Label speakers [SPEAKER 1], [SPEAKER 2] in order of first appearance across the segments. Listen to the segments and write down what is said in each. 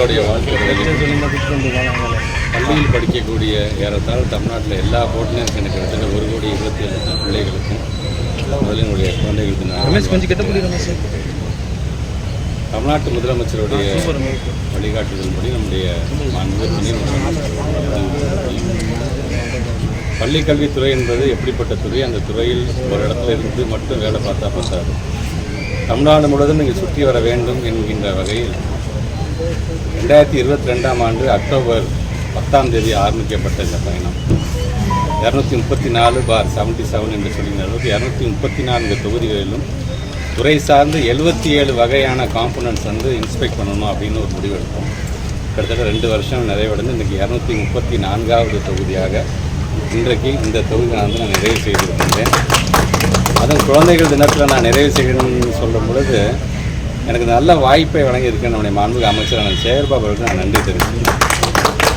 [SPEAKER 1] எங்களுடைய வாழ்க்கையில் பள்ளியில் படிக்கக்கூடிய ஏறத்தாழ தமிழ்நாட்டில் எல்லா போட்டிலும் எனக்கு கிட்டத்தட்ட ஒரு கோடி இருபத்தி ஏழு லட்சம் பிள்ளைகளுக்கும் முதல்ல என்னுடைய குழந்தைகளுக்கு நான்
[SPEAKER 2] ரமேஷ் கொஞ்சம் கிட்ட போடி ரமேஷ்
[SPEAKER 1] தமிழ்நாட்டு முதலமைச்சருடைய வழிகாட்டுதல்படி நம்முடைய மாண்பு துணை முதலமைச்சர். பள்ளி கல்வித்துறை என்பது எப்படிப்பட்ட துறை? அந்த துறையில் ஒரு இடத்துல இருந்து மட்டும் வேலை பார்த்தா பத்தாது தமிழ்நாடு முழுவதும் நீங்கள் சுற்றி வர வேண்டும் என்கின்ற வகையில் ரெண்டாயிரத்தி இருபத்தி ரெண்டாம் ஆண்டு அக்டோபர் பத்தாம் தேதி ஆரம்பிக்கப்பட்ட இந்த பயணம். இரநூத்தி முப்பத்தி நாலு பார் செவன்டி செவன் என்று சொல்லின அளவுக்கு இரநூத்தி முப்பத்தி நான்கு தொகுதிகளிலும் துறை சார்ந்து எழுபத்தி ஏழு வகையான காம்பனன்ட்ஸ் வந்து இன்ஸ்பெக்ட் பண்ணணும் அப்படின்னு ஒரு முடிவு எடுத்தோம். கிட்டத்தட்ட ரெண்டு வருஷம் நிறைவடைந்து இன்றைக்கி இரநூத்தி முப்பத்தி நான்காவது தொகுதியாக இன்றைக்கு இந்த தொகுதியை வந்து நான் நிறைவு செய்திருக்கின்றேன். அதுவும் குழந்தைகள் தினத்தில் நான் நிறைவு செய்யணும்னு சொல்லும் பொழுது எனக்கு நல்ல வாய்ப்பை வழங்கியிருக்கேன் நம்முடைய மாண்புமிகு அமைச்சரான நான் சேகர்பாபு அவர்களுக்கு நான் நன்றி தெரிவிக்கிறேன்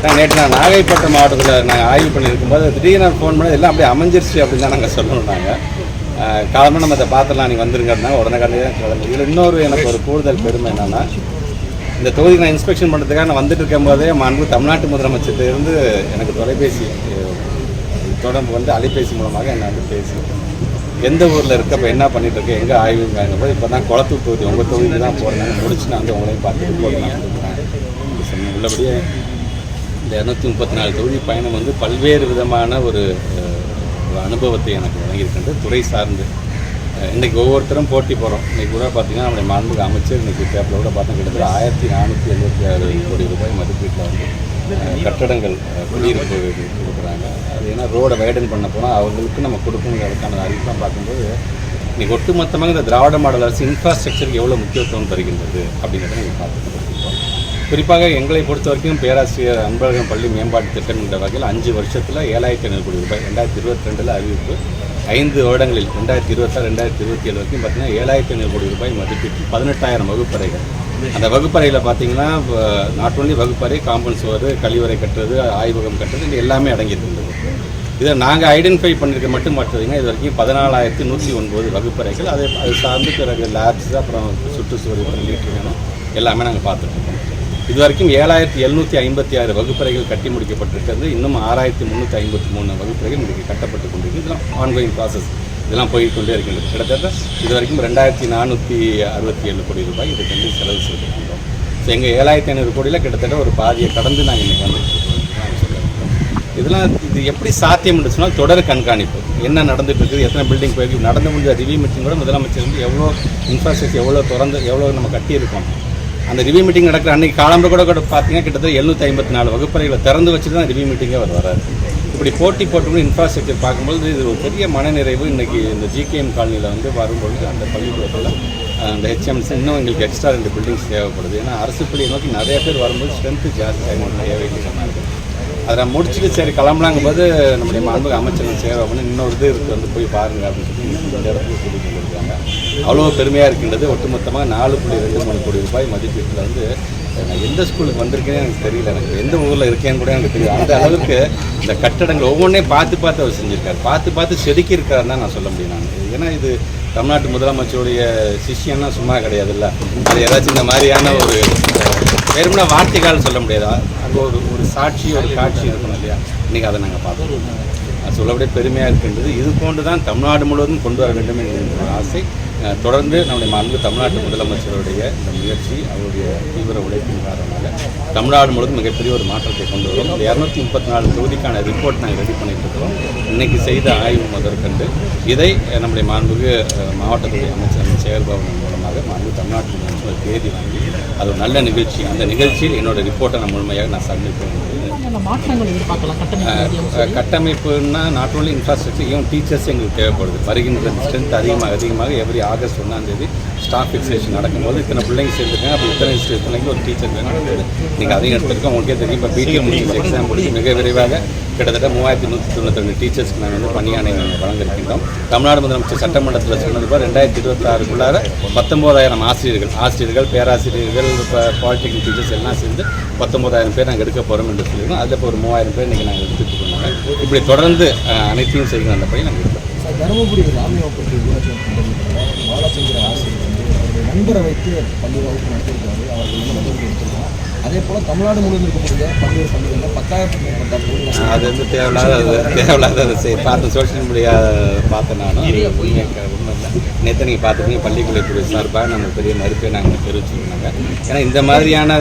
[SPEAKER 1] நான் நேற்று நான் நாகைப்பட்டினம் மாவட்டத்தில் நாங்கள் ஆய்வு பண்ணியிருக்கும்போது திடீர்னு ஃபோன் பண்ணி எல்லாம் அப்படியே அமைஞ்சிருச்சு அப்படின்னு தான் நாங்கள் சொல்லணும் நாங்கள் காலமாக நம்ம அதை பார்த்துலாம் நீங்கள் வந்துருங்கன்னா உடனே கண்டிப்பாக கிளம்பி இதில் இன்னொரு எனக்கு ஒரு கூடுதல் பெருமை என்னென்னா இந்த தொகுதிக்கு நான் இன்ஸ்பெக்ஷன் பண்ணுறதுக்காக நான் வந்துட்டு இருக்கும்போதே மாண்பு தமிழ்நாட்டு முதலமைச்சர்கிட்ட இருந்து எனக்கு தொலைபேசி தொடர்பு வந்து அலைபேசி மூலமாக என்னை வந்து பேசியிருக்கேன் எந்த ஊரில் இருக்க இப்போ என்ன பண்ணிட்டு இருக்க எங்கே ஆய்வுங்காங்க போது இப்போ தான் குளத்தூர் தொகுதி உங்கள் தொகுதிக்கு தான் போகிறேன் முடிச்சு நான் வந்து உங்களையும் பார்த்துட்டு போகிறேன் உள்ளபடியே இந்த இரநூத்தி முப்பத்தி நாலு தொகுதி பயணம் வந்து பல்வேறு விதமான ஒரு அனுபவத்தை எனக்கு வழங்கியிருக்கின்றது. துறை சார்ந்து இன்றைக்கி இன்னைக்கு ஒவ்வொருத்தரும் போட்டி போகிறோம் இன்றைக்கி கூட பார்த்தீங்கன்னா நம்முடைய மாண்புக்கு அமைச்சர் இன்றைக்கி பேப்பரில் கூட பார்த்தா கிட்டத்தட்ட ஆயிரத்தி நானூற்றி எழுபத்தி ஆறு கோடி ரூபாய் மதிப்பீட்டில் வந்து கட்டடங்கள் குடியிருப்பு கொடுக்குறாங்க. அது ஏன்னா ரோடை வைடன் பண்ண போனால் அவங்களுக்கு நம்ம கொடுக்கணுங்கிறதுக்கான அறிவிப்பெலாம் பார்க்கும்போது இன்னைக்கு ஒட்டுமொத்தமாக இந்த திராவிட மாடல் அரசு இன்ஃப்ராஸ்ட்ரக்சருக்கு எவ்வளோ முக்கியத்துவம் தருகின்றது அப்படிங்கிறத நீங்கள் பார்த்துக்கிட்டு குறிப்பாக எங்களை பொறுத்த வரைக்கும் பேராசிரியர் அன்பழகன் பள்ளி மேம்பாட்டு திட்டம் என்ற வகையில் அஞ்சு வருஷத்தில் ஏழாயிரத்தி ஐநூறு கோடி ரூபாய் ரெண்டாயிரத்தி இருபத்தி ரெண்டில் அறிவிப்பு ஐந்து வருடங்களில் ரெண்டாயிரத்தி இருபத்தாறு ரெண்டாயிரத்தி இருபத்தி ஏழு வரைக்கும் பார்த்தீங்கன்னா ஏழாயிரத்தி ஐநூறு கோடி ரூபாய் மதிப்பீட்டு பதினெட்டாயிரம் வகுப்பறைகள். அந்த வகுப்பறையில் பார்த்தீங்கன்னா நாட் ஒன்லி வகுப்பறை காம்பவுண்ட் சுவர் கழிவறை கட்டுறது ஆய்வகம் கட்டுறது இது எல்லாமே அடங்கியிருக்கின்றது இதை நாங்கள் ஐடென்டிஃபை பண்ணியிருக்க மட்டும் பார்த்தீங்கன்னா இது வரைக்கும் பதினாலாயிரத்தி நூற்றி ஒன்பது வகுப்பறைகள். அது அது சார்ந்து பிறகு லேப்ஸ் அப்புறம் சுற்றுச்சுவர் லீட்டர் வேணும். எல்லாமே நாங்கள் பார்த்துட்ருக்கோம். இது வரைக்கும் ஏழாயிரத்தி எழுநூற்றி ஐம்பத்தி ஆறு வகுப்பறைகள் கட்டி முடிக்கப்பட்டிருக்கிறது. இன்னும் ஆறாயிரத்தி முந்நூற்றி ஐம்பத்தி மூணு வகுப்பறைகள் இன்றைக்கு கட்டப்பட்டு கொண்டிருக்கு. இதெல்லாம் ஆன்கோயிங் ப்ராசஸ் இதெல்லாம் போய்க்கொண்டே இருக்கின்றது. கிட்டத்தட்ட இது வரைக்கும் ரெண்டாயிரத்தி நானூற்றி அறுபத்தி ஏழு கோடி ரூபாய் இதுக்கு வந்து செலவு செய்திருக்கின்றோம். ஸோ எங்கள் ஏழாயிரத்தி ஐநூறு கோடியில் கிட்டத்தட்ட ஒரு பாதியை கடந்து நாங்கள் இன்றைக்கி வந்துட்டு இதெல்லாம் இது எப்படி சாத்தியம் சொன்னால் தொடர் கண்காணிப்பு. என்ன நடந்துட்டு இருக்குது எத்தனை பில்டிங் போயிருக்கு நடந்து முடிஞ்ச ரிவ்யூ மீட்டிங் கூட முதலமைச்சர் வந்து எவ்வளோ இன்ஃப்ராஸ்ட்ரக்சர் எவ்வளோ திறந்து எவ்வளோ நம்ம கட்டியிருக்கோம். அந்த ரிவ்யூ மீட்டிங் நடக்கிற அன்றைக்கி காலம்பு கூட கூட பார்த்தீங்கன்னா கிட்டத்தட்ட எழுநூற்றி ஐம்பத்தி நாலு வகுப்பறைகளை திறந்து வச்சுட்டு தான் ரிவ்யூ மீட்டிங்கே அவர் வராது இப்படி போட்டி போட்டு இன்ஃப்ராஸ்ட்ரக்சர் பார்க்கும்போது இது ஒரு பெரிய மனநிறைவு. இன்றைக்கி இந்த ஜிகேஎம் காலனியில் வந்து வரும்பொழுது அந்த பள்ளிக்கூடத்தில் அந்த ஹெச்எம்ஸ் இன்னும் எங்களுக்கு எக்ஸ்ட்ரா ரெண்டு பில்டிங்ஸ் தேவைப்படுது. ஏன்னா அரசு பள்ளியை நோக்கி நிறைய பேர் வரும்போது ஸ்ட்ரென்த்து ஜாஸ்தியாக தேவையில்லை. அதை முடிச்சுட்டு சரி கிளம்பலாங்கும் போது நம்முடைய மாண்புக அமைச்சர் சேவை அப்படின்னு இன்னொரு இது இருக்குது வந்து போய் பாருங்க அப்படின்னு சொல்லி இந்த இடத்துல கூட்டிகிட்டு வந்திருக்காங்க. அவ்வளோ பெருமையாக இருக்கின்றது. ஒட்டுமொத்தமாக நாலு புள்ளி ரெண்டு மூணு கோடி ரூபாய் மதிப்பீட்டில் வந்து நான் எந்த ஸ்கூலுக்கு வந்திருக்கேன்னு எனக்கு தெரியல. எனக்கு எந்த ஊரில் இருக்கேன்னு கூட எனக்கு தெரியல. அந்த அளவுக்கு இந்த கட்டடங்கள் ஒவ்வொன்றையும் பார்த்து பார்த்து அவர் செஞ்சுருக்காரு. பார்த்து பார்த்து செதுக்கி இருக்காருன்னு தான் நான் சொல்ல முடியும் நான். ஏன்னா இது தமிழ்நாட்டு முதலமைச்சருடைய சிஷியன்னா சும்மா கிடையாதுல்ல. அது ஏதாச்சும் இந்த மாதிரியான ஒரு வெறுமனா வார்த்தைகால் சொல்ல முடியாதா? அங்கே ஒரு ஒரு சாட்சி ஒரு காட்சி இருக்கணும் இல்லையா? இன்றைக்கி அதை நாங்கள் பார்த்தோம் அது சொல்லப்படியே பெருமையாக இருக்கின்றது. இது போன்று தான் தமிழ்நாடு முழுவதும் கொண்டு வர வேண்டும் என்கிற ஆசை. தொடர்ந்து நம்முடைய மாண்பு தமிழ்நாட்டு முதலமைச்சருடைய இந்த முயற்சி அவருடைய தீவிர உழைப்பின் காரணமாக தமிழ்நாடு முழுவதும் மிகப்பெரிய ஒரு மாற்றத்தை கொண்டு வரும். இந்த இரநூத்தி முப்பத்தி நாலு தொகுதிக்கான ரிப்போர்ட் நாங்கள் ரெடி பண்ணிட்டு இருக்கிறோம். இன்னைக்கு செய்த ஆய்வு முதற்கண்டு. இதை நம்முடைய மாண்புக்கு மாவட்டத்துடைய அமைச்சர் செயல்பவன் மூலமாக மாண்பு தமிழ்நாட்டு முதலமைச்சர் தேதி வாங்கி அது ஒரு நல்ல நிகழ்ச்சி. அந்த நிகழ்ச்சியில் என்னோட ரிப்போர்ட்டை நான் முழுமையாக நான் சப்மிட்
[SPEAKER 3] என்னென்ன மாற்றங்கள் எதிர்பார்க்கலாம்? கட்டமைப்பு
[SPEAKER 1] அஹ் கட்டமைப்புன்னா not only infrastructure even teachers எங்களுக்கு தேவைப்படுது. வருகின்ற ஸ்ட்ரென்த் அதிகமாக அதிகமாக எவ்ரி ஆகஸ்ட் ஒன்றாம் தேதி ஸ்டாஃப் ஃபிக்ஸேஷன் நடக்கும்போது இத்தனை பிள்ளைங்க சேர்ந்துருக்காங்க. அப்போ இத்தனை பிள்ளைங்க ஒரு டீச்சர் வேணும். நடக்குது நீங்கள் அதையும் எடுத்துருக்கோம் உங்களுக்கே தெரியும். இப்போ பிடிஎம் முடிச்சு எக்ஸாம் முடிச்சு மிக விரைவாக கிட்டத்தட்ட மூவாயிரத்தி நூற்றி தொண்ணூற்றி ரெண்டு டீச்சர்ஸ்க்கு நாங்கள் வந்து நாங்கள் வழங்கியிருக்கின்றோம். தமிழ்நாடு முதலமைச்சர் சட்டமன்றத்தில் சொன்னது போல் ரெண்டாயிரத்தி இருபத்தாறுக்குள்ளார பத்தொம்போதாயிரம் ஆசிரியர்கள் ஆசிரியர்கள் பேராசிரியர்கள் இப்போ பாலிடெக்னிக் டீச்சர்ஸ் எல்லாம் சேர்ந்து பத்தொம்போதாயிரம் பேர் நாங்கள் எடுக்க போகிறோம் என்று சொல்லியிருக்கோம். அதில் இப்போ ஒரு மூவாயிரம் பேர் இன்றைக்கி நாங்கள் எடுத்துட்டு இருக்கோம். இப்படி தொடர்ந்து அனைத்தையும் செய்கிற அந்த பையன் நாங்கள் எடுக்கிறோம்
[SPEAKER 2] சார் தருமபுரி ராமியாப்பட்டி ஊராட்சி பாலச்சந்திர ஆசிரியர் வந்து அவருடைய நண்பரை வைத்து பள்ளி வகுப்பு நடத்திருக்காரு அவர்கள் வந்து நடவடிக்கை எடுத்திருக்கோம் அதே போல தமிழ்நாடு முழுவதும் இருக்கக்கூடிய பல்வேறு பள்ளிகளில் பத்தாயிரத்துக்கு மேற்பட்ட
[SPEAKER 1] அது வந்து தேவையில்லாத அது தேவையில்லாத அதை செய் பார்த்து சோஷியல் மீடியா பார்த்தேன் நானும் நேற்று நீங்கள் பார்த்துருக்கீங்க பள்ளிக்கல்வித்துறை சார்பாக நம்ம பெரிய மறுப்பை நாங்கள் தெரிவிச்சிருந்தாங்க. ஏன்னா இந்த மாதிரியான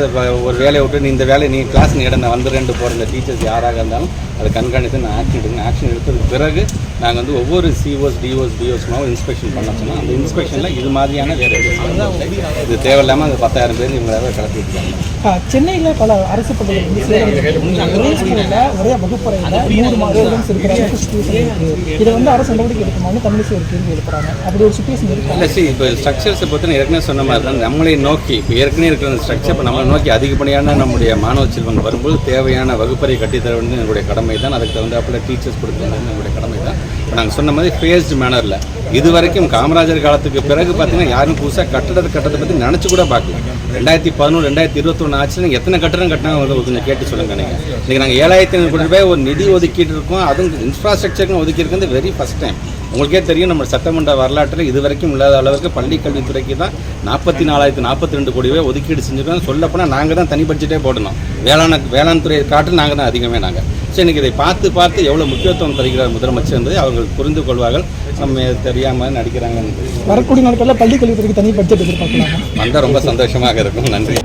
[SPEAKER 1] ஒரு வேலையை விட்டு நீ இந்த வேலையை நீ கிளாஸ் நீ இடம் வந்து ரெண்டு போகிற இந்த டீச்சர்ஸ் யாராக இருந்தாலும் அதை கண்காணித்து நான் ஆக்ஷன் எடுக்கணும் ஆக்ஷன் எடுத்ததுக்கு பிறகு நாங்கள் வந்து ஒவ்வொரு சிஓஸ் டிஓஸ் டிஓஸ்மாவும் இன்ஸ்பெக்ஷன் பண்ண சொன்னோம். அந்த இன்ஸ்பெக்ஷனில் இது மாதிரியான வேறு எதுவும் இது தேவையில்லாமல் அந்த பத்தாயிரம் பேர் இவங்களாக கிளப்பி விட்டுருக்காங்க
[SPEAKER 3] சென்னையில் பல அரசு பள்ளிகள் ஒரே வகுப்பறையில் மூணு மாத ஸ்டூடெண்ட்ஸ் இருக்கிற அளவுக்கு சுச்சுவேஷன் இருக்கு. இதை வந்து அரசு நடவடிக்கை எடுக்கணும்னு தமிழிசை ஒரு கேள்வி எழுப்புறாங்க. அப்படி ஒரு சுச்சுவேஷன் இருக்கு.
[SPEAKER 1] இல்லை சி இப்போ ஸ்ட்ரக்சர்ஸை பற்றி ஏற்கனவே சொன்ன மாதிரி தான். நம்மளை நோக்கி இப்போ ஏற்கனவே இருக்கிற ஸ்ட்ரக்சர் இப்போ நம்மளை நோக்கி அதிகப்படியான நம்முடைய மாணவ செல்வங்கள் வரும்போது தேவையான வகுப்பறை கட்டித்தர வேண்டியது எங்களுடைய கடமை தான். அதுக்கு தகுந்தாப்புல டீச்சர்ஸ் கொடுக்க வேண்டியது எங்களுடைய கடமை தான். இப்போ நாங்கள் சொன்ன மாதிரி ஃபேஸ்டு மேனரில் இது வரைக்கும் காமராஜர் காலத்துக்கு பிறகு பார்த்தீங்கன்னா யாரும் புதுசாக கட்டடத்தை கட்டத்தை பற்றி நினச்சி கூட பார்க்கல. ரெண்டாயிரத்தி பதினொன்று ரெண்டாயிரத்தி இருபத்தொன்று ஆச்சுன்னா எத்தனை கட்டடம் கட்டினாங்க வந்து கொஞ்சம் கேட்டு சொல்லுங்க நீங்கள் இன்றைக்கி நாங்கள் ஏழாயிரத்தி ஐநூறு கோடி ரூபாய் ஒரு நிதி ஒதுக்கிட்டு இருக்கோம். அதுவும் இன்ஃப்ராஸ்ட்ரக்சருக்கு ஒதுக்கியிருக்கிறது வெரி ஃபஸ்ட் டைம் உங்களுக்கே தெரியும் நம்ம சட்டமன்ற வரலாற்றில் இது வரைக்கும் இல்லாத அளவுக்கு பள்ளி கல்வித்துறைக்கு தான் நாற்பத்தி நாலாயிரத்தி நாற்பத்தி ரெண்டு கோடி ரூபாய் ஒதுக்கீடு செஞ்சுருக்கோம். சொல்லப்போனால் நாங்கள் தான் தனி பட்ஜெட்டே போடணும். வேளாண் வேளாண் துறையை காட்டில் நாங்கள் தான் அதிகமே நாங்கள் சரி இன்னைக்கு இதை பார்த்து பார்த்து எவ்வளோ முக்கியத்துவம் தருகிறார் முதலமைச்சர் என்பதை அவர்கள் புரிந்து கொள்வார்கள். நம்ம தெரியாமல் நடிக்கிறாங்கன்னு
[SPEAKER 3] வரக்கூடிய நாட்களில் பள்ளி கல்வித்துறைக்கு தனி பட்ஜெட் எதிர்பார்க்கலாமா?
[SPEAKER 1] வந்தால் ரொம்ப சந்தோஷமாக இருக்கும். நன்றி.